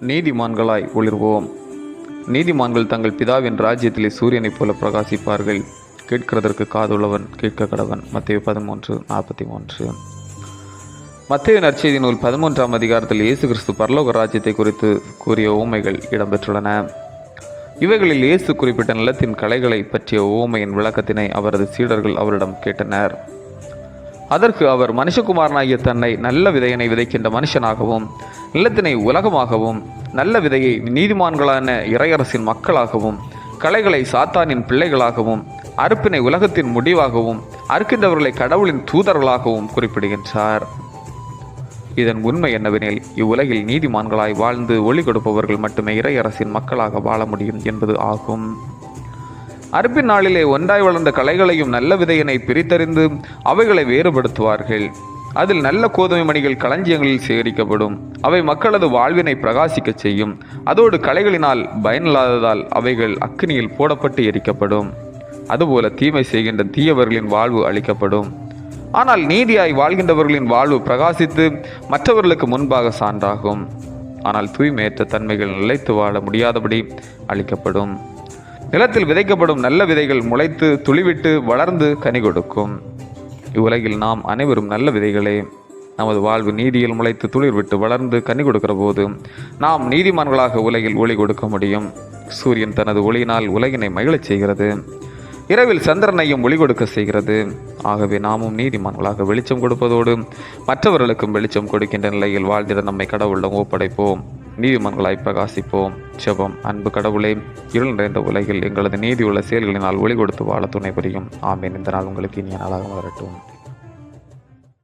நீதிமான்களாய் ஒளிர்வோம். நீதிமான்கள் தங்கள் பிதாவின் ராஜ்யத்திலே சூரியனைப் போல பிரகாசிப்பார்கள். கேட்கிறதற்கு காதுள்ளவன் கேட்க கடவன் மத்திய பதிமூன்று நாற்பத்தி மூன்று மத்திய நற்செய்தி நூல் பதிமூன்றாம் அதிகாரத்தில் இயேசு கிறிஸ்து பரலோக ராஜ்யத்தை குறித்து கூறிய ஊமைகள் இடம்பெற்றுள்ளன. இவைகளில் இயேசு குறிப்பிட்ட நிலத்தின் கலைகளை பற்றிய ஊமையின் விளக்கத்தினை அவரது சீடர்கள் அவரிடம் கேட்டனர். அதற்கு அவர் மனுஷகுமாரனாகிய தன்னை நல்ல விதையினை விதைக்கின்ற மனுஷனாகவும் நிலத்தினை உலகமாகவும் நல்ல விதையை நீதிமான்களான இறையரசின் மக்களாகவும் கலைகளை சாத்தானின் பிள்ளைகளாகவும் அறுப்பினை உலகத்தின் முடிவாகவும் அறுக்கின்றவர்களை கடவுளின் தூதர்களாகவும் குறிப்பிடுகின்றார். இதன் உண்மை என்னவெனில் இவ்வுலகில் நீதிமான்களாய் வாழ்ந்து ஒளி கொடுப்பவர்கள் மட்டுமே இறையரசின் மக்களாக வாழ முடியும் என்பது ஆகும். அறுப்பின் நாளிலே ஒன்றாய் வளர்ந்த கலைகளையும் நல்ல விதையினை பிரித்தறிந்து அவைகளை வேறுபடுத்துவார்கள். அதில் நல்ல கோதுமை மணிகள் களஞ்சியங்களில் சேகரிக்கப்படும். அவை மக்களது வாழ்வினை பிரகாசிக்கச் செய்யும். அதோடு கலைகளினால் பயனில்லாததால் அவைகள் அக்கினியில் போடப்பட்டு எரிக்கப்படும். அதுபோல தீமை செய்கின்ற தீயவர்களின் வாழ்வு அளிக்கப்படும் ஆனால் நீதியாய் வாழ்கின்றவர்களின் வாழ்வு பிரகாசித்து மற்றவர்களுக்கு முன்பாக சான்றாகும். ஆனால் தூய்மையற்ற தன்மைகள் நிலைத்து வாழ முடியாதபடி அளிக்கப்படும் நிலத்தில் விதைக்கப்படும் நல்ல விதைகள் முளைத்து துளிவிட்டு வளர்ந்து கனி கொடுக்கும். இவ்வுலகில் நாம் அனைவரும் நல்ல விதைகளே. நமது வாழ்வு நீதியில் முளைத்து துளிர் விட்டு வளர்ந்து கனி கொடுக்கிற போது நாம் நீதிமான்களாக உலகில் ஒளி கொடுக்க முடியும். சூரியன் தனது ஒளியினால் உலகினை மகிழச் செய்கிறது. இரவில் சந்திரனையும் ஒளி கொடுக்க செய்கிறது. ஆகவே நாமும் நீதிமான்களாக வெளிச்சம் கொடுப்பதோடு மற்றவர்களுக்கும் வெளிச்சம் கொடுக்கின்ற நிலையில் வாழ்ந்திட நம்மை கடவுளிடம் ஒப்படைப்போம். நீதிமன்களாய் பிரகாசிப்போம். செபம் அன்பு கடவுளே இருள் நிறைந்த உலகில் எங்களது நீதியுள்ள செயல்களினால் ஒளி கொடுத்து வாழ துணை புரியும். ஆமேன். இந்த நாள் உங்களுக்கு இனிய நாளாக வரட்டும்